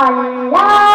Allah.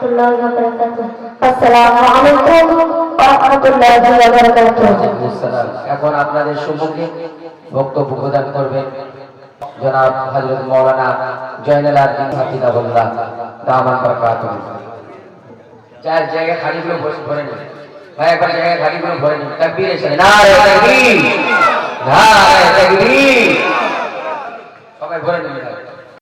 rahmatullahi wa barakatuh. Assalamu alaikum wa rahmatullahi wa barakatuh. এখন আপনাদের সম্মুখে বক্তব্য প্রদান করবেন জনাব হযরত মাওলানা জয়নাল আবদিন হাফিজাহুল্লাহ দামান বরকাতুহ। চার জায়গায় খালি করে বসে পড়েন ভাই, একবার জায়গায় খালি করে ভরে নিন। তাকবীর এসে নারে তাকবীর। নারে তাকবীর। সবাই ভরে নিন